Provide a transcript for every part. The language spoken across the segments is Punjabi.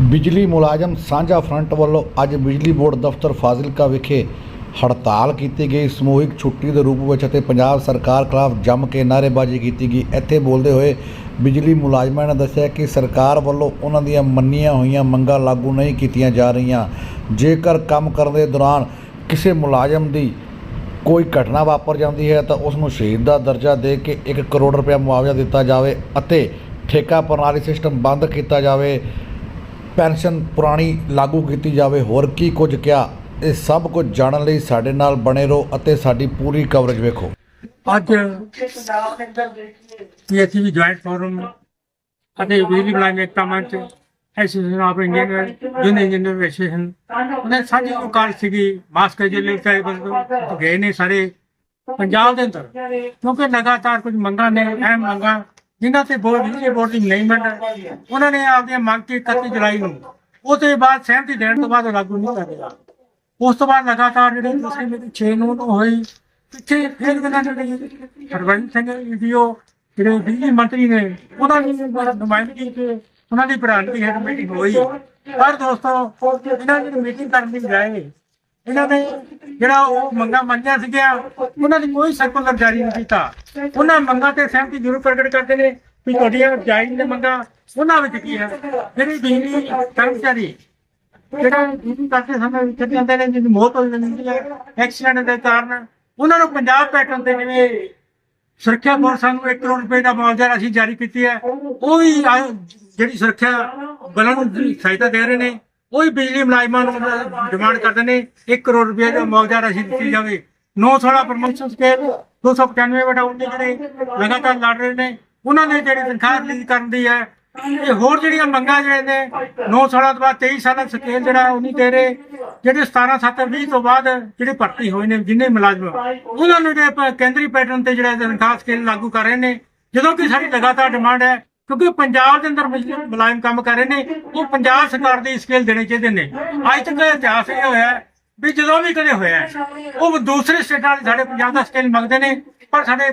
ਬਿਜਲੀ ਮੁਲਾਜ਼ਮ ਸਾਂਝਾ ਫਰੰਟ ਵੱਲੋਂ ਅੱਜ ਬਿਜਲੀ ਬੋਰਡ ਦਫ਼ਤਰ ਫਾਜ਼ਿਲਕਾ ਵਿਖੇ ਹੜਤਾਲ ਕੀਤੀ ਗਈ। ਸਮੂਹਿਕ ਛੁੱਟੀ ਦੇ ਰੂਪ ਵਿੱਚ ਅਤੇ ਪੰਜਾਬ ਸਰਕਾਰ ਖਿਲਾਫ ਜੰਮ ਕੇ ਨਾਅਰੇਬਾਜ਼ੀ ਕੀਤੀ ਗਈ। ਇੱਥੇ ਬੋਲਦੇ ਹੋਏ ਬਿਜਲੀ ਮੁਲਾਜ਼ਮਾਂ ਨੇ ਦੱਸਿਆ ਕਿ ਸਰਕਾਰ ਵੱਲੋਂ ਉਹਨਾਂ ਦੀਆਂ ਮੰਨੀਆਂ ਹੋਈਆਂ ਮੰਗਾਂ ਲਾਗੂ ਨਹੀਂ ਕੀਤੀਆਂ ਜਾ ਰਹੀਆਂ। ਜੇਕਰ ਕੰਮ ਕਰਨ ਦੇ ਦੌਰਾਨ ਕਿਸੇ ਮੁਲਾਜ਼ਮ ਦੀ ਕੋਈ ਘਟਨਾ ਵਾਪਰ ਜਾਂਦੀ ਹੈ ਤਾਂ ਉਸ ਨੂੰ ਸ਼ਹੀਦ ਦਾ ਦਰਜਾ ਦੇ ਕੇ 1 ਕਰੋੜ ਰੁਪਏ ਮੁਆਵਜ਼ਾ ਦਿੱਤਾ ਜਾਵੇ ਅਤੇ ਠੇਕਾ ਪ੍ਰਣਾਲੀ ਸਿਸਟਮ ਬੰਦ ਕੀਤਾ ਜਾਵੇ। ਪੈਨਸ਼ਨ ਪੁਰਾਣੀ ਲਾਗੂ ਕੀਤੀ ਜਾਵੇ, ਹੋਰ ਕੀ ਕੁਝ ਕਿਹਾ? ਇਹ ਸਭ ਕੁਝ ਜਾਣਨ ਲਈ ਸਾਡੇ ਨਾਲ ਬਣੇ ਰਹੋ ਅਤੇ ਸਾਡੀ ਪੂਰੀ ਕਵਰੇਜ ਵੇਖੋ। ਅੱਜ ਪੀਐਸਸੀ ਵੀ ਜੁਆਇੰਟ ਫੋਰਮ ਅਤੇ ਬਿਜਲੀ ਬਲਾਈਨ Ekta Manch association of Indian union engineer association ਉਹਨੇ ਸਾਡੀ ਜੋ ਕਾਲ ਸੀਗੀ ਮਾਸਕ ਜਿਹੜੇ ਚਾਹੇ ਬੰਦ ਗਏ ਨੇ ਸਾਰੇ ਪੰਜਾਬ ਦੇ ਅੰਦਰ। ਕਿਉਂਕਿ ਲਗਾਤਾਰ ਕੁਝ ਮੰਗਾਂ ਨੇ, ਅਹਿਮ ਮੰਗਾਂ ਜਿਨ੍ਹਾਂ ਤੇ ਬੋਰਡ ਬਿਜਲੀ ਨਹੀਂ ਮੰਨ ਉਹਨਾਂ ਨੇ ਆਪਦੀਆਂ ਮੰਗ ਕੀ 31 ਜੁਲਾਈ ਨੂੰ ਉਹ ਬਾਅਦ ਸਹਿਮਤੀ ਦੇਣ ਤੋਂ ਬਾਅਦ ਲਾਗੂ ਨਹੀਂ ਕਰੇਗਾ ਉਸ ਤੋਂ ਬਾਅਦ ਲਗਾਤਾਰ ਜਿਹੜੇ ਦੂਸਰੇ ਮੇਰੀ 6 ਨੂੰ ਹੋਈ, ਪਿੱਛੇ ਫਿਰ ਗੱਲਾਂ ਜਿਹੜੇ ਹਰਵੰਦ ਸਿੰਘ ਵੀਡੀਓ ਜਿਹੜੇ ਬਿਜਲੀ ਮੰਤਰੀ ਨੇ, ਉਹਨਾਂ ਦੀ ਨੁਮਾਇੰਦਗੀ ਤੇ ਉਹਨਾਂ ਦੀ ਪ੍ਰਧਾਨਗੀ ਹੇਠ ਮੀਟਿੰਗ ਹੋਈ। ਪਰ ਦੋਸਤੋ, ਇਹਨਾਂ ਦੀ ਮੀਟਿੰਗ ਕਰਨ ਦੀ ਬਜਾਏ ਇਹਨਾਂ ਨੇ ਜਿਹੜਾ ਉਹ ਮੰਗਾਂ ਮੰਨਿਆ ਸੀਗੀਆਂ, ਉਹਨਾਂ ਦੀ ਕੋਈ ਸਰਕੂਲਰ ਜਾਰੀ ਨਹੀਂ ਕੀਤਾ। ਉਹਨਾਂ ਮੰਗਾਂ ਤੇ ਸਹਿਮਤੀ ਜ਼ਰੂਰ ਪ੍ਰਗਟ ਕਰਦੇ ਨੇ ਵੀ ਤੁਹਾਡੀਆਂ ਜਾਇਜ਼ ਨੇ ਮੰਗਾਂ। ਉਹਨਾਂ ਵਿੱਚ ਕੀ ਹੈ? ਜਿਹੜੀ ਬਿਜਲੀ ਕਰਮਚਾਰੀ, ਜਿਹੜਾ ਬਿਜਲੀ ਕਰਦੇ ਸਮੇਂ ਵਿੱਚ ਜਾਂਦੇ ਨੇ, ਜਿਹਦੀ ਮੌਤ ਹੋ ਜਾਂਦੀ ਹੈ, ਐਕਸੀਡੈਂਟ ਦੇ ਕਾਰਨ, ਉਹਨਾਂ ਨੂੰ ਪੰਜਾਬ ਪੈਟਰਨ ਤੇ ਜਿਵੇਂ ਸੁਰੱਖਿਆ ਫੋਰਸਾਂ ਨੂੰ 1 ਕਰੋੜ ਰੁਪਏ ਦਾ ਮੁਆਵਜ਼ਾ ਅਸੀਂ ਜਾਰੀ ਕੀਤੀ ਹੈ, ਉਹ ਵੀ ਜਿਹੜੀ ਸੁਰੱਖਿਆ ਬਲਾਂ ਨੂੰ ਸਹਾਇਤਾ ਦੇ ਰਹੇ ਨੇ। ਉਹ ਵੀ ਬਿਜਲੀ ਮੁਲਾਜ਼ਮਾਂ ਨੂੰ ਡਿਮਾਂਡ ਕਰਦੇ ਨੇ 1 ਕਰੋੜ ਰੁਪਏ ਦਾ ਮੁਆਵਜ਼ਾ ਰਾਸ਼ੀ ਦਿੱਤੀ ਜਾਵੇ। 916 ਪ੍ਰਮੋਸ਼ਨ ਸਕੇਲ 295 ਵਟਾ 19 ਜਿਹੜੇ ਲਗਾਤਾਰ ਲੜ ਰਹੇ ਨੇ, ਉਹਨਾਂ ਨੇ ਜਿਹੜੀ ਤਨਖਾਹ ਰਿਲੀਜ਼ ਕਰਨ ਦੀ ਹੈ, ਇਹ ਹੋਰ ਜਿਹੜੀਆਂ ਮੰਗਾਂ ਜਿਹੜੇ ਨੇ 9 ਸਾਲਾਂ ਤੋਂ ਬਾਅਦ 23 ਸਾਲਾਂ ਦਾ ਸਕੇਲ ਜਿਹੜਾ ਉਹ ਨਹੀਂ ਦੇ ਰਹੇ, ਜਿਹੜੇ 17 7 20 ਤੋਂ ਬਾਅਦ ਜਿਹੜੇ ਭਰਤੀ ਹੋਏ ਨੇ, ਜਿੰਨੇ ਮੁਲਾਜ਼ਮ, ਉਹਨਾਂ ਨੂੰ ਜਿਹੜੇ ਕੇਂਦਰੀ ਪੈਟਰਨ ਤੇ ਜਿਹੜਾ ਤਨਖਾਹ ਸਕੇਲ ਲਾਗੂ ਕਰ ਰਹੇ ਨੇ, ਜਦੋਂ ਕਿ ਸਾਡੀ ਲਗਾਤਾਰ ਡਿਮਾਂਡ ਹੈ ਕਿਉਂਕਿ ਪੰਜਾਬ ਦੇ ਅੰਦਰ ਮੁਲਾਜ਼ਮ ਕੰਮ ਕਰ ਰਹੇ ਨੇ, ਉਹ ਪੰਜਾਬ ਸਰਕਾਰ ਦੇ ਸਕੇਲ ਦੇਣੇ ਚਾਹੀਦੇ ਨੇ। ਅੱਜ ਤੱਕ ਇਤਿਹਾਸ ਇਹ ਹੋਇਆ ਵੀ ਜਦੋਂ ਵੀ ਕਦੇ ਹੋਇਆ, ਉਹ ਦੂਸਰੇ ਸਟੇਟਾਂ ਦੇ ਸਾਡੇ ਪੰਜਾਬ ਦਾ ਸਕੇਲ ਮੰਗਦੇ ਨੇ, ਪਰ ਸਾਡੇ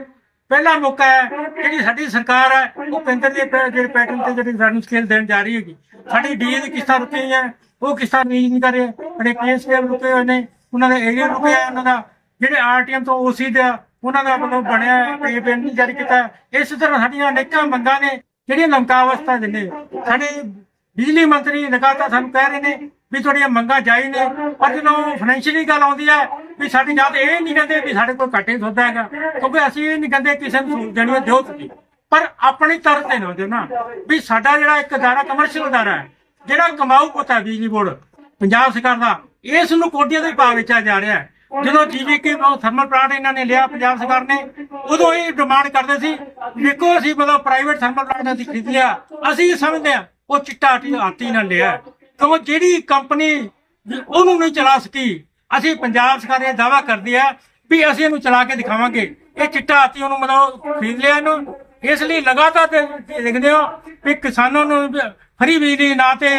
ਪਹਿਲਾ ਮੌਕਾ ਹੈ, ਜਿਹੜੀ ਸਾਡੀ ਸਰਕਾਰ ਹੈ, ਉਹ ਕੇਂਦਰ ਦੇ ਜਿਹੜੇ ਪੈਟਰਨ ਤੇ ਜਿਹੜੀ ਸਾਨੂੰ ਸਕੇਲ ਦੇਣ ਜਾ ਰਹੀ ਹੈਗੀ। ਸਾਡੀ ਡੀਏ ਦੀ ਕਿਸ਼ਤਾਂ ਰੁਕੀਆਂ ਹੋਈਆਂ, ਉਹ ਕਿਸ਼ਤਾਂ ਰਿਲੀਜ਼ ਨਹੀਂ ਕਰ ਰਹੇ। ਕੇਸ ਸਕੇਲ ਰੁਕੇ ਹੋਏ ਨੇ, ਉਹਨਾਂ ਦੇ ਏਰੀਆ ਰੁਕਿਆ ਉਹਨਾਂ ਦਾ ਜਿਹੜੇ ਆਰਟੀਐਮ ਤੋਂ ਓਸੀ ਦਾ, ਉਹਨਾਂ ਦਾ ਮਤਲਬ ਬਣਿਆ ਪੇ ਪੇਨ ਜਾਰੀ ਕੀਤਾ ਇਸ ਤਰ੍ਹਾਂ ਸਾਡੀਆਂ ਅਨੇਕਾਂ ਮੰਗਾਂ ਨੇ ਜਿਹੜੀਆਂ ਲੰਕਾਵਸਥਾ ਦੇ ਨੇ, ਸਾਡੇ ਬਿਜਲੀ ਮੰਤਰੀ ਲਗਾਤਾਰ ਸਾਨੂੰ ਕਹਿ ਰਹੇ ਨੇ ਵੀ ਤੁਹਾਡੀਆਂ ਮੰਗਾਂ ਜਾਈ ਨੇ। ਪਰ ਜਦੋਂ ਫਾਈਨੈਂਸ਼ੀਅਲੀ ਗੱਲ ਆਉਂਦੀ ਹੈ ਵੀ ਸਾਡੀ ਨਾਲ ਇਹ ਨਹੀਂ ਕਹਿੰਦੇ ਵੀ ਸਾਡੇ ਕੋਲ ਘਾਟੇ ਸੌਦਾ ਹੈਗਾ, ਕਿਉਂਕਿ ਅਸੀਂ ਇਹ ਨਹੀਂ ਕਹਿੰਦੇ ਕਿਸੇ ਨੂੰ ਸਹੂਲਤ ਦੇਣੀ ਦਿਓ ਤੁਸੀਂ। ਪਰ ਆਪਣੀ ਤਰਫ ਤੇ ਨਾ ਦਿਓ ਨਾ, ਵੀ ਸਾਡਾ ਜਿਹੜਾ ਇੱਕ ਅਦਾਰਾ ਕਮਰਸ਼ੀਅਲ ਅਦਾਰਾ ਹੈ, ਜਿਹੜਾ ਕਮਾਊ ਪੁੱਤਾ ਬਿਜਲੀ ਬੋਰਡ, ਪੰਜਾਬ ਸਰਕਾਰ ਦਾ, ਇਸ ਨੂੰ ਕੋਟੀਆਂ ਦੇ ਭਾਅ ਵੇਚਿਆ ਜਾ ਰਿਹਾ ਹੈ। ਜਦੋਂ ਜੀਵੀਕੇ ਉਹ ਥਰਮਲ ਪਲਾਂਟ ਇਹਨਾਂ ਨੇ ਲਿਆ, ਪੰਜਾਬ ਸਰਕਾਰ ਨੇ, ਉਦੋਂ ਇਹ ਡਿਮਾਂਡ ਕਰਦੇ ਸੀ, ਦੇਖੋ ਅਸੀਂ ਮਤਲਬ ਪ੍ਰਾਈਵੇਟ ਥਰਮਲ ਪਲਾਂਟ ਅਸੀਂ ਖਰੀਦ ਅਸੀਂ ਇਹ ਸਮਝਦੇ ਆ ਉਹ ਚਿੱਟਾ ਆਤੀ ਨਾਲ ਲਿਆ। ਕਿਉਂ ਜਿਹੜੀ ਕੰਪਨੀ ਉਹਨੂੰ ਨਹੀਂ ਚਲਾ ਸਕੀ, ਅਸੀਂ ਪੰਜਾਬ ਸਰਕਾਰ ਇਹ ਦਾਵਾ ਕਰਦੀ ਹੈ ਵੀ ਅਸੀਂ ਇਹਨੂੰ ਚਲਾ ਕੇ ਦਿਖਾਵਾਂਗੇ। ਇਹ ਚਿੱਟਾ ਆਤੀ ਉਹਨੂੰ ਮਤਲਬ ਖਰੀਦ ਲਿਆ ਇਹਨੂੰ। ਇਸ ਲਈ ਲਗਾਤਾਰ ਦੇਖਦੇ ਹੋ ਵੀ ਕਿਸਾਨਾਂ ਨੂੰ ਫਰੀ ਬਿਜਲੀ ਨਾ ਤੇ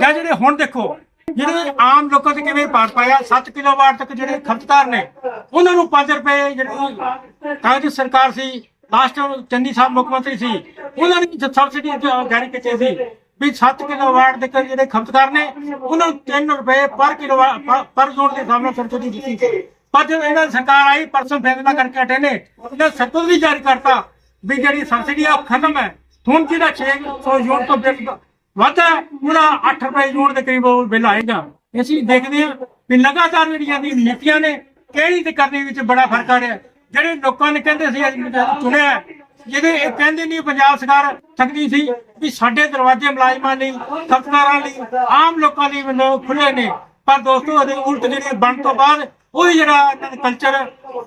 ਜਾਂ ਜਿਹੜੇ ਹੁਣ ਦੇਖੋ ਜਿਹੜੇ ਆਮ ਲੋਕਾਂ ਤੇ ਕਿਵੇਂ ਪਾਰ ਪਾਇਆ 7 ਕਿਲੋਵਾਟ ਤੱਕ ਜਿਹੜੇ ਖਪਤਕਾਰ ਨੇ, ਉਹਨਾਂ ਨੂੰ 5 ਰੁਪਏ ਜਿਹੜੇ ਕਾਂਗਰਸ ਸਰਕਾਰ ਸੀ, ਲਾਸਟ ਚੰਨੀ ਸਾਹਿਬ ਮੁੱਖ ਮੰਤਰੀ ਸੀ, ਉਹਨਾਂ ਨੇ ਸਬਸਿਡੀ ਜਾਰੀ ਕੀਤੀ ਸੀ, ਵੀ 7 ਕਿਲੋਵਾਟ ਦੇ ਜਿਹੜੇ ਖਪਤਕਾਰ ਨੇ, ਉਹਨਾਂ ਨੂੰ 3 ਰੁਪਏ ਪਰ ਕਿਲੋਵਾਟ ਪਰ- ਪਰ ਦੇ ਹਿਸਾਬ ਨਾਲ ਸਬਸਿਡੀ ਦਿੱਤੀ ਸੀ। ਪਰ ਜਦੋਂ ਇਹਨਾਂ ਸਰਕਾਰ ਆਈ, ਪਰਸੋਂ ਫੈਸਲਾ ਕਰਕੇ ਹਟੇ ਨੇ, ਇਹਨਾਂ ਸਰਕਲ ਜਾਰੀ ਕਰਤਾ, ਵੀ ਜਿਹੜੀ ਸਬਸਿਡੀ ਆ ਖਤਮ ਹੈ। ਹੁਣ ਜਿਹੜਾ 600 ਯੂਨਿਟ ਤੋਂ ਬਿੱਲ ਵੱਧ ਹੈ ਉਹਦਾ 8 ਰੁਪਏ ਯੂਨਿਟ ਦੇ ਕਰੀਬ ਉਹ ਬਿੱਲ ਆਏਗਾ। ਅਸੀਂ ਦੇਖਦੇ ਹਾਂ ਵੀ ਲਗਾਤਾਰ ਜਿਹੜੀਆਂ ਦੀ ਨੀਤੀਆਂ ਨੇ ਕਿਹੜੀ ਤੇ ਕਰਨੇ ਵਿੱਚ ਬੜਾ ਫ਼ਰਕ ਆ ਰਿਹਾ। ਜਿਹੜੇ ਲੋਕਾਂ ਨੇ ਕਹਿੰਦੇ ਸੀ ਅਸੀਂ ਚੁਣਿਆ ਹੈ, ਇਹ ਕਹਿੰਦੇ ਨਹੀਂ ਪੰਜਾਬ ਸਰਕਾਰ ਸਕਦੀ ਸੀ ਵੀ ਸਾਡੇ ਦਰਵਾਜ਼ੇ ਮੁਲਾਜ਼ਮਾਂ ਲਈ ਖਪਤਕਾਰਾਂ ਲਈ ਆਮ ਲੋਕਾਂ ਲਈ ਖੁੱਲੇ ਨੇ। ਪਰ ਦੋਸਤੋ ਇਹਦੇ ਉਲਟ ਜਿਹੜੇ ਬਣ ਤੋਂ ਬਾਅਦ ਉਹ ਜਿਹੜਾ ਇਹਨਾਂ ਦਾ ਕਲਚਰ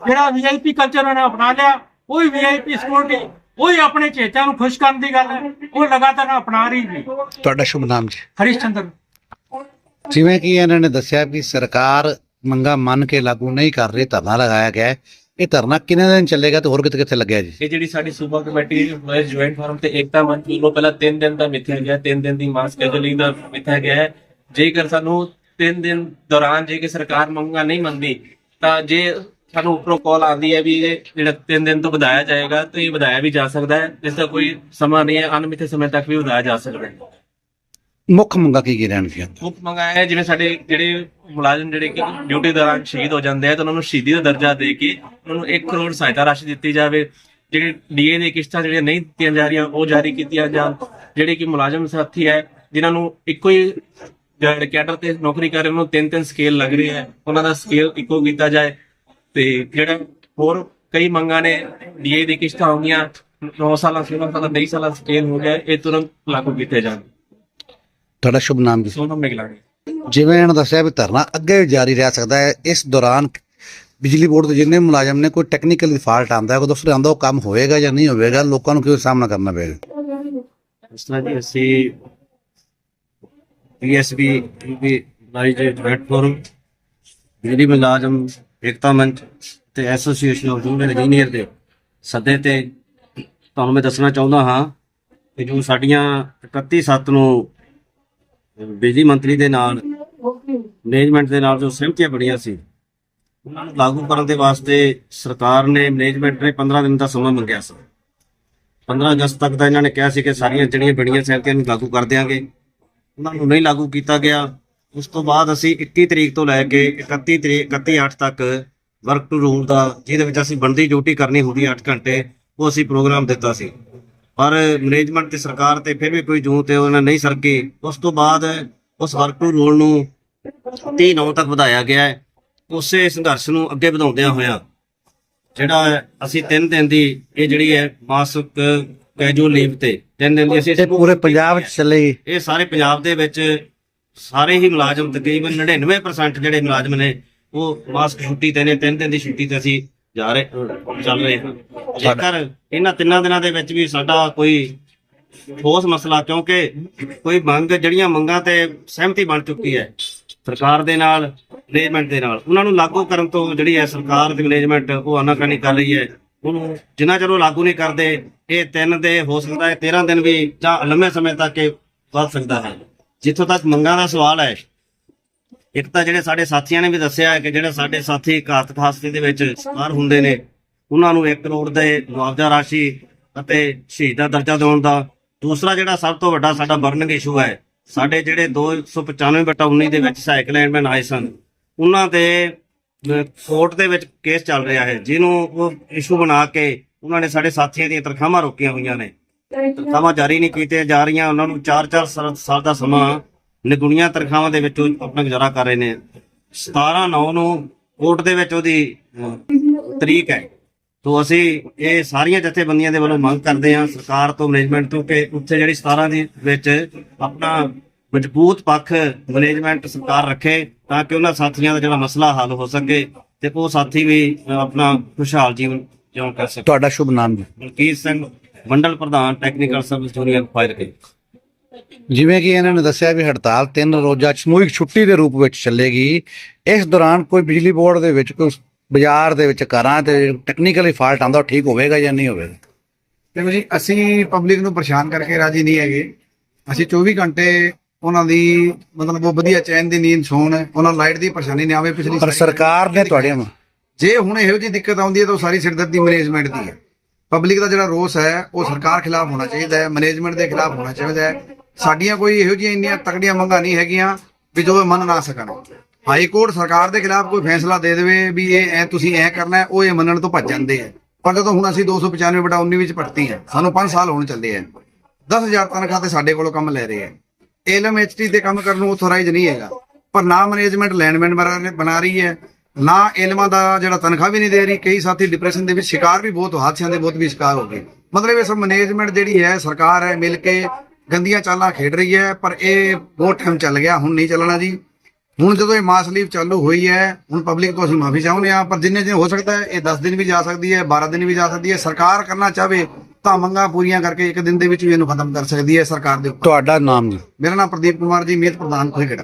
ਜਿਹੜਾ ਵੀਆਈਪੀ ਕਲਚਰ ਉਹਨਾਂ ਨੇ ਅਪਣਾ ਲਿਆ ਉਹ ਵੀਆਈਪੀ ਸਿਕਿਉਰਿਟੀ ਉਹ ਹੀ ਆਪਣੇ ਚੇਤਿਆਂ ਨੂੰ ਖੁਸ਼ ਕਰਨ ਦੀ ਗੱਲ ਹੈ। ਉਹ ਲਗਾਤਾਰ ਅਪਣਾ ਰਹੀ ਜੀ। ਤੁਹਾਡਾ ਸ਼ੁਭ ਨਾਮ ਜੀ। ਹਰੀਸ਼ ਚੰਦਰ ਜਿਵੇਂ ਕਿ ਇਹਨਾਂ ਨੇ ਦੱਸਿਆ ਵੀ ਸਰਕਾਰ ਮੰਗਾ ਮੰਨ ਕੇ ਲਾਗੂ ਨਹੀਂ ਕਰ ਰਹੀ ਧਰਨਾ ਲਗਾਇਆ ਗਿਆ ਹੈ। ਇਹ ਧਰਨਾ ਕਿੰਨੇ ਦਿਨ ਚੱਲੇਗਾ ਤੇ ਹੋਰ ਕਿਤੇ ਕਿੱਥੇ ਲੱਗਿਆ ਜੀ? ਇਹ ਜਿਹੜੀ ਸਾਡੀ ਸੂਬਾ ਕਮੇਟੀ ਇੰਪਲੋਇਜ਼ ਜੁਆਇੰਟ ਫਾਰਮ ਤੇ ਏਕਤਾ ਮੰਚ ਵੱਲੋਂ ਪਹਿਲਾਂ 3 ਦਿਨ ਦਾ ਮਿੱਥਿਆ ਗਿਆ 3 ਦਿਨ ਦੀ ਮਾਸ ਕੈਜੂਅਲਿੰਗ ਦਾ ਮਿੱਥਿਆ ਗਿਆ ਹੈ। ਜੇਕਰ ਸਾਨੂੰ 3 ਦਿਨ ਦੌਰਾਨ ਜੇ ਕਿ ਸਰਕਾਰ ਮੰਗਾਂ ਨਹੀਂ ਮੰਨਦੀ ਤਾਂ ਜੇ ਸਾਨੂੰ ਉੱਪਰੋਂ ਕਾਲ ਆਉਂਦੀ ਹੈ ਵੀ ਇਹ ਜਿਹੜਾ 3 ਦਿਨ ਤੋਂ ਵਧਾਇਆ ਜਾਏਗਾ ਤਾਂ ਇਹ ਵਧਾਇਆ ਵੀ ਜਾ ਸਕਦਾ ਹੈ ਇਸ ਦਾ ਕੋਈ ਸਮਾਂ ਨਹੀਂ ਹੈ ਅਨਮਿੱਥੇ ਸਮੇਂ ਤੱਕ ਵੀ ਵਧਾਇਆ ਜਾ ਸਕਦਾ ਹੈ। ਮੁੱਖ ਮੰਗਾਂ ਕੀ ਕੀ ਰਹਿਣਗੀਆਂ? ਮੁੱਖ ਮੰਗਾਇਆ ਹੈ ਜਿਵੇਂ ਸਾਡੇ ਜਿਹੜੇ ਮੁਲਾਜ਼ਮ ਜਿਹੜੇ ਕਿ ਡਿਊਟੀ ਦੌਰਾਨ ਸ਼ਹੀਦ ਹੋ ਜਾਂਦੇ ਆ ਤਾਂ ਉਹਨਾਂ ਨੂੰ ਸ਼ਹੀਦੀ ਦਾ ਦਰਜਾ ਦੇ ਕੇ ਉਹਨਾਂ ਨੂੰ 1 ਕਰੋੜ ਸਹਾਇਤਾ ਰਾਸ਼ੀ ਦਿੱਤੀ ਜਾਵੇ। ਜਿਹੜੇ ਡੀਏ ਦੀ ਕਿਸ਼ਤਾਂ ਜਿਹੜੀਆਂ ਨਹੀਂ ਦਿੱਤੀਆਂ ਜਾ ਰਹੀਆਂ ਉਹ ਜਾਰੀ ਕੀਤੀਆਂ ਜਾਣ। ਜਿਹੜੇ ਕਿ ਮੁਲਾਜ਼ਮ ਸਾਥੀ ਹੈ ਜਿਨ੍ਹਾਂ ਨੂੰ ਇੱਕੋ ਹੀ ਜਿਹੜੇ ਕੈਡਰ ਤੇ ਨੌਕਰੀ ਕਰ ਰਹੇ ਉਹਨਾਂ ਨੂੰ ਤਿੰਨ ਤਿੰਨ ਸਕੇਲ ਲੱਗ ਰਹੇ ਹੈ। ਉਹਨਾਂ ਦਾ ਸਕੇਲ ਇੱਕੋ ਕੀਤਾ ਜਾਏ। ਤੇ ਜਿਹੜਾ ਹੋਰ ਕਈ ਮੰਗਾਂ ਨੇ ਡੀਏ ਦੀ ਕਿਸ਼ਤਾਂ ਹੋ ਗਈਆਂ 9 ਸਾਲਾਂ 16 ਸਾਲਾਂ 23 ਸਾਲਾਂ ਸਕੇਲ ਹੋ ਗਿਆ ਇਹ ਤੁਰੰਤ ਲਾਗੂ ਕੀਤੇ ਜਾਣ। ਤੁਹਾਡਾ ਸ਼ੁਭ ਨਾਮ ਜੀ। ਸੋਨਮ ਮਿਗਲਾਣੀ ਜਿਵੇਂ ਇਹਨਾਂ ਦੱਸਿਆ ਵੀ ਧਰਨਾ ਅੱਗੇ ਵੀ ਜਾਰੀ ਰਹਿ ਸਕਦਾ ਹੈ ਇਸ ਦੌਰਾਨ ਬਿਜਲੀ ਬੋਰਡ ਦੇ ਜਿੰਨੇ ਮੁਲਾਜ਼ਮ ਨੇ ਕੋਈ ਟੈਕਨੀਕਲ ਫਾਲਟ ਆਂਦਾ ਹੈ ਕੋਈ ਦਫ਼ਤਰ ਆਂਦਾ ਉਹ ਕੰਮ ਹੋਏਗਾ ਜਾਂ ਨਹੀਂ ਹੋਵੇਗਾ ਲੋਕਾਂ ਨੂੰ ਕਿਉਂ ਸਾਹਮਣਾ ਕਰਨਾ ਪਏਗਾ? ਇਸ ਤਰ੍ਹਾਂ ਜੀ ਅਸੀਂ ਪੀਐਸਬੀ ਵੀ ਲਾਈਜ ਜੁਆਇੰਟ ਫੋਰਮ ਬਿਜਲੀ ਮੁਲਾਜ਼ਮ ਏਕਤਾ ਮੰਚ ਤੇ ਐਸੋਸੀਏਸ਼ਨ ਆਫ ਜੂਨੀਅਰ ਇੰਜੀਨੀਅਰ ਦੇ ਸੱਦੇ ਤੇ ਤੁਹਾਨੂੰ ਮੈਂ ਦੱਸਣਾ ਚਾਹੁੰਦਾ ਹਾਂ ਕਿ ਜੋ ਸਾਡੀਆਂ 31 ਸੱਤ ਨੂੰ ਬਿਜਲੀ ਮੰਤਰੀ ਦੇ ਨਾਲ ਮੈਨੇਜਮੈਂਟ ਦੇ ਨਾਲ ਜੋ ਸਹਿਮਤੀਆਂ ਬਣੀਆਂ ਸੀ, ਉਹਨਾਂ ਨੂੰ ਲਾਗੂ ਕਰਨ ਦੇ ਵਾਸਤੇ ਸਰਕਾਰ ਨੇ ਮੈਨੇਜਮੈਂਟ ਨੇ 15 ਦਿਨ ਦਾ ਸਮਾਂ ਮੰਗਿਆ ਸੀ। 15 ਅਗਸਤ ਤੱਕ ਦਾ ਇਹਨਾਂ ਨੇ ਕਿਹਾ ਸੀ ਕਿ ਸਾਰੀਆਂ ਜਿਹੜੀਆਂ ਬਣੀਆਂ ਸਹਿਮਤੀਆਂ ਨੂੰ ਲਾਗੂ ਕਰ ਦਿਆਂਗੇ। ਉਹਨਾਂ ਨੂੰ ਨਹੀਂ ਲਾਗੂ ਕੀਤਾ ਗਿਆ। ਉਸ ਤੋਂ ਬਾਅਦ ਅਸੀਂ 21 ਤਰੀਕ ਤੋਂ ਲੈ ਕੇ 31 ਤਰੀਕ 31 8 ਤੱਕ ਵਰਕ ਟੂ ਰੂਲ ਦਾ ਜਿਹਦੇ ਵਿੱਚ ਅਸੀਂ ਬਣਦੀ ਡਿਊਟੀ ਕਰਨੀ ਹੁੰਦੀ ਹੈ 8 ਘੰਟੇ ਉਹ ਅਸੀਂ ਪ੍ਰੋਗਰਾਮ ਦਿੱਤਾ ਸੀ। ਪਰ ਮੈਨੇਜਮੈਂਟ ਤੇ ਸਰਕਾਰ ਤੇ ਫਿਰ ਵੀ ਕੋਈ ਜੂੰ ਤੇ ਉਹਨਾਂ ਨਹੀਂ ਸਰਕੀ। ਉਸ ਤੋਂ ਬਾਅਦ ਉਸ ਵਰਕ ਟੂ ਰੂਲ ਨੂੰ 30 ਨੌਂ ਤੱਕ ਵਧਾਇਆ ਗਿਆ ਹੈ। ਉਸੇ ਸੰਘਰਸ਼ ਨੂੰ ਅੱਗੇ ਵਧਾਉਂਦਿਆਂ ਹੋਇਆਂ ਜਿਹੜਾ ਅਸੀਂ ਤਿੰਨ ਦਿਨ ਦੀ ਇਹ ਜਿਹੜੀ ਹੈ ਮਾਸਿਕ ਕੈਜੂਅਲ ਲੀਵ ਤੇ ਤਿੰਨ ਦਿਨ ਦੀ ਅਸੀਂ ਪੂਰੇ ਪੰਜਾਬ 'ਚ ਚੱਲੇਗੀ ਇਹ ਸਾਰੇ ਪੰਜਾਬ ਦੇ ਵਿੱਚ ਸਾਰੇ ਹੀ ਮੁਲਾਜ਼ਮ ਤਕਰੀਬਨ 99% ਜਿਹੜੇ ਮੁਲਾਜ਼ਮ ਨੇ, ਉਹ ਮਾਸਕ ਛੁੱਟੀ ਤੇ ਨੇ, ਤਿੰਨ ਦਿਨ ਦੀ ਛੁੱਟੀ ਤੇ ਅਸੀਂ ਜਾ ਰਹੇ ਚੱਲ ਰਹੇ ਹਾਂ। ਜੇਕਰ ਇਹਨਾਂ ਤਿੰਨਾਂ ਦਿਨਾਂ ਦੇ ਵਿੱਚ ਵੀ ਸਾਡਾ ਕੋਈ ਠੋਸ ਮਸਲਾ, ਕਿਉਂਕਿ ਕੋਈ ਮੰਗ, ਜਿਹੜੀਆਂ ਮੰਗਾਂ ਤੇ ਸਹਿਮਤੀ ਬਣ ਚੁੱਕੀ ਹੈ, ਸਰਕਾਰ ਦੇ ਨਾਲ ਮੈਨੇਜਮੈਂਟ ਦੇ ਨਾਲ, ਉਹਨਾਂ ਨੂੰ ਲਾਗੂ ਕਰਨ ਤੋਂ ਜਿਹੜੀ ਹੈ ਸਰਕਾਰ ਦੀ ਮੈਨੇਜਮੈਂਟ ਉਹ ਆਨਾਕਾਨੀ ਕਰ ਰਹੀ ਹੈ। ਉਹਨੂੰ ਜਿੰਨਾ ਚਿਰ ਉਹ ਲਾਗੂ ਨਹੀਂ ਕਰਦੇ, ਇਹ ਤਿੰਨ ਦੇ ਹੋ ਸਕਦਾ ਹੈ 13 ਦਿਨ ਵੀ ਜਾਂ ਲੰਮੇ ਸਮੇਂ ਤੱਕ ਇਹ ਵੱਧ ਸਕਦਾ ਹੈ। ਜਿੱਥੋਂ ਤੱਕ ਮੰਗਾਂ ਦਾ ਸਵਾਲ ਹੈ, ਇੱਕ ਤਾਂ ਜਿਹੜੇ ਸਾਡੇ ਸਾਥੀਆਂ ਨੇ ਵੀ ਦੱਸਿਆ ਹੈ ਕਿ ਜਿਹੜੇ ਸਾਡੇ ਸਾਥੀ ਘਾਤਕ ਖਾਸਤੀ ਦੇ ਵਿੱਚ ਸ਼ਿਕਾਰ ਹੁੰਦੇ ਨੇ, ਉਹਨਾਂ ਨੂੰ 1 ਕਰੋੜ ਦੇ ਮੁਆਵਜ਼ਾ ਰਾਸ਼ੀ ਅਤੇ ਸ਼ਹੀਦ ਦਾ ਦਰਜਾ ਦੇਣ ਦਾ, ਦੂਸਰਾ ਜਿਹੜਾ ਸਭ ਤੋਂ ਵੱਡਾ ਸਾਡਾ ਬਰਨਿੰਗ ਇਸ਼ੂ ਹੈ, ਸਾਡੇ ਜਿਹੜੇ 295 ਬਟਾ 19 ਦੇ ਵਿੱਚ ਸਹਾਇਕ ਲੈਂਡਮੈਨ ਆਏ ਸਨ, ਉਹਨਾਂ ਦੇ ਕੋਰਟ ਦੇ ਵਿੱਚ ਕੇਸ ਚੱਲ ਰਿਹਾ ਹੈ, ਜਿਹਨੂੰ ਉਹ ਇਸ਼ੂ ਬਣਾ ਕੇ ਉਹਨਾਂ ਨੇ ਸਾਡੇ ਸਾਥੀਆਂ ਦੀਆਂ ਤਨਖਾਹਾਂ ਰੋਕੀਆਂ ਹੋਈਆਂ ਨੇ। ਤਨਖਾਹਾਂ ਜਾਰੀ ਨਹੀਂ ਕੀਤੀਆਂ ਜਾ ਰਹੀਆਂ ਉਹਨਾਂ ਨੂੰ 4-4 ਸਾਲ ਦਾ ਸਮਾਂ ਨਿਗੁਣੀਆਂ ਤਨਖਾਹਾਂ ਦੇ ਵਿੱਚ ਆਪਣਾ ਗੁਜ਼ਾਰਾ ਕਰ ਰਹੇ ਨੇ। 17 9 ਨੂੰ ਕੋਰਟ ਦੇ ਵਿੱਚ ਉਹਦੀ ਤਰੀਕ ਹੈ। ਤੋਂ ਅਸੀਂ ਇਹ ਸਾਰੀਆਂ ਜਥੇਬੰਦੀਆਂ ਦੇ ਵੱਲੋਂ ਮੰਗ ਕਰਦੇ ਹਾਂ ਸਰਕਾਰ ਤੋਂ ਮੈਨੇਜਮੈਂਟ ਤੋਂ ਕਿ ਉੱਥੇ ਜਿਹੜੀ 17 ਦੀ ਵਿੱਚ ਆਪਣਾ ਮਜ਼ਬੂਤ ਪੱਖ ਮੈਨੇਜਮੈਂਟ ਸਰਕਾਰ ਰੱਖੇ ਤਾਂ ਕਿ ਉਹਨਾਂ ਸਾਥੀਆਂ ਦਾ ਜਿਹੜਾ ਮਸਲਾ ਹੱਲ ਹੋ ਸਕੇ ਤੇ ਉਹ ਸਾਥੀ ਵੀ ਆਪਣਾ ਖੁਸ਼ਹਾਲ ਜੀਵਨ ਜਿਉਂ ਕਰ ਸਕਣ ਤੁਹਾਡਾ ਸ਼ੁਭ ਨਾਮ ਜੀ। ਮਲਕੀਤ ਸਿੰਘ ਮੰਡਲ ਪ੍ਰਧਾਨ ਟੈਕਨੀਕਲ ਸਰਵਿਸ ਜੂਨੀਅਰ ਫਾਇਰ ਕੇ ਜਿਵੇਂ ਕਿ ਇਹਨਾਂ ਨੇ ਦੱਸਿਆ ਵੀ ਹੜਤਾਲ ਤਿੰਨ ਰੋਜ਼ਾ ਸਮੂਹਿਕ ਛੁੱਟੀ ਦੇ ਰੂਪ ਵਿੱਚ ਚੱਲੇਗੀ। ਇਸ ਦੌਰਾਨ ਕੋਈ ਬਿਜਲੀ ਬੋਰਡ ਦੇ ਵਿੱਚ ਕੋਈ ਬਾਜ਼ਾਰ ਦੇ ਵਿੱਚ ਘਰਾਂ ਤੇ ਟੈਕਨੀਕਲੀ ਫਾਲਟ ਆਂਦਾ ਠੀਕ ਹੋਵੇਗਾ ਜਾਂ ਨਹੀਂ ਹੋਵੇਗਾ? ਦੇਖੋ ਜੀ ਅਸੀਂ ਪਬਲਿਕ ਨੂੰ ਪਰੇਸ਼ਾਨ ਕਰਕੇ ਰਾਜੀ ਨਹੀਂ ਹੈਗੇ। ਅਸੀਂ 24 ਘੰਟੇ ਉਹਨਾਂ ਦੀ ਮਤਲਬ ਉਹ ਵਧੀਆ ਚੈਨ ਦੀ ਨੀਂਦ ਸੌਣ ਉਹਨਾਂ ਲਾਈਟ ਦੀ ਪਰੇਸ਼ਾਨੀ ਨਹੀਂ ਆਵੇ ਪਿਛਲੀ ਪਰ ਸਰਕਾਰ ਨੇ ਤੁਹਾਡੇ ਜੇ ਹੁਣ ਇਹੋ ਜਿਹੀ ਦਿੱਕਤ ਆਉਂਦੀ ਹੈ ਤਾਂ ਸਾਰੀ ਸਿਰਦਰਦੀ ਮੈਨੇਜਮੈਂਟ ਦੀ ਹੈ। ਪਬਲਿਕ ਦਾ ਜਿਹੜਾ ਰੋਸ ਹੈ ਉਹ ਸਰਕਾਰ ਖਿਲਾਫ ਹੋਣਾ ਚਾਹੀਦਾ ਹੈ ਮੈਨੇਜਮੈਂਟ ਦੇ ਖਿਲਾਫ ਹੋਣਾ ਚਾਹੀਦਾ ਹੈ। ਸਾਡੀਆਂ ਕੋਈ ਇਹੋ ਜਿਹੀਆਂ ਇੰਨੀਆਂ ਤਕੜੀਆਂ ਮੰਗਾਂ ਨਹੀਂ ਹੈਗੀਆਂ ਵੀ ਜੋ ਮੰਨ ਨਾ ਸਕਣ। ਹਾਈ ਕੋਰਟ ਸਰਕਾਰ ਦੇ ਖਿਲਾਫ ਕੋਈ ਫੈਸਲਾ ਦੇ ਦੇਵੇ ਵੀ ਇਹ ਐ ਤੁਸੀਂ ਐ ਕਰਨਾ ਉਹ ਇਹ ਮੰਨਣ ਤੋਂ ਭੱਜ ਜਾਂਦੇ ਆ ਪਰ ਜਦੋਂ ਹੁਣ ਅਸੀਂ 295 ਬਟਾ 19 ਵਿੱਚ ਭਰਤੀ ਹਾਂ ਸਾਨੂੰ 5 ਸਾਲ ਹੋਣ ਚੱਲੇ ਆ 10000 ਤਨਖਾਹ ਤੇ ਸਾਡੇ ਕੋਲੋਂ ਕੰਮ ਲੈ ਰਹੇ ਆ ਏਲਮ ਐਚਟੀ ਤੇ ਕੰਮ ਕਰਨ ਨੂੰ ਆਥੋਰਾਈਜ਼ ਨਹੀਂ ਹੈਗਾ। ਪਰ ਨਾ ਮੈਨੇਜਮੈਂਟ ਲੈਂਡਮੈਨ ਬਣਾ ਰਹੀ ਹੈ। ਨਾ ਇਲਮਾਂ ਦਾ ਜਿਹੜਾ ਤਨਖਾਹ ਵੀ ਨਹੀਂ ਦੇ ਰਹੀ ਕਈ ਸਾਥੀ ਡਿਪਰੈਸ਼ਨ ਦੇ ਵਿੱਚ ਸ਼ਿਕਾਰ ਵੀ ਬਹੁਤ ਹਾਦਸਿਆਂ ਦੇ ਬਹੁਤ ਵੀ ਸ਼ਿਕਾਰ ਹੋ ਗਏ। ਮਤਲਬ ਇਹ ਸਭ ਮੈਨੇਜਮੈਂਟ ਜਿਹੜੀ ਹੈ ਸਰਕਾਰ ਹੈ ਮਿਲ ਕੇ ਗੰਦੀਆਂ ਚਾਲਾਂ ਖੇਡ ਰਹੀ ਹੈ ਪਰ ਇਹ ਬਹੁਤ ਟਾਈਮ ਚੱਲ ਗਿਆ ਹੁਣ ਨਹੀਂ ਚੱਲਣਾ ਜੀ। ਹੁਣ ਜਦੋਂ ਇਹ ਮਾਸ ਲੀਵ ਚਾਲੂ ਹੋਈ ਹੈ ਹੁਣ ਪਬਲਿਕ ਤੋਂ ਅਸੀਂ ਮਾਫੀ ਚਾਹੁੰਦੇ ਹਾਂ ਪਰ ਜਿੰਨੇ ਜਿੰਨੇ ਹੋ ਸਕਦਾ ਹੈ ਇਹ 10 ਦਿਨ ਵੀ ਜਾ ਸਕਦੀ ਹੈ 12 ਦਿਨ ਵੀ ਜਾ ਸਕਦੀ ਹੈ। ਸਰਕਾਰ ਕਰਨਾ ਚਾਹਵੇ ਤਾਂ ਮੰਗਾਂ ਪੂਰੀਆਂ ਕਰਕੇ ਇੱਕ ਦਿਨ ਦੇ ਵਿੱਚ ਵੀ ਇਹਨੂੰ ਖਤਮ ਕਰ ਸਕਦੀ ਹੈ ਸਰਕਾਰ ਦੇ ਤੁਹਾਡਾ ਨਾਮ ਮੇਰਾ ਨਾਮ ਪ੍ਰਦੀਪ ਕੁਮਾਰ ਜੀ ਮੇਤ ਪ੍ਰਧਾਨ ਕੋਈ ਖੇੜਾ।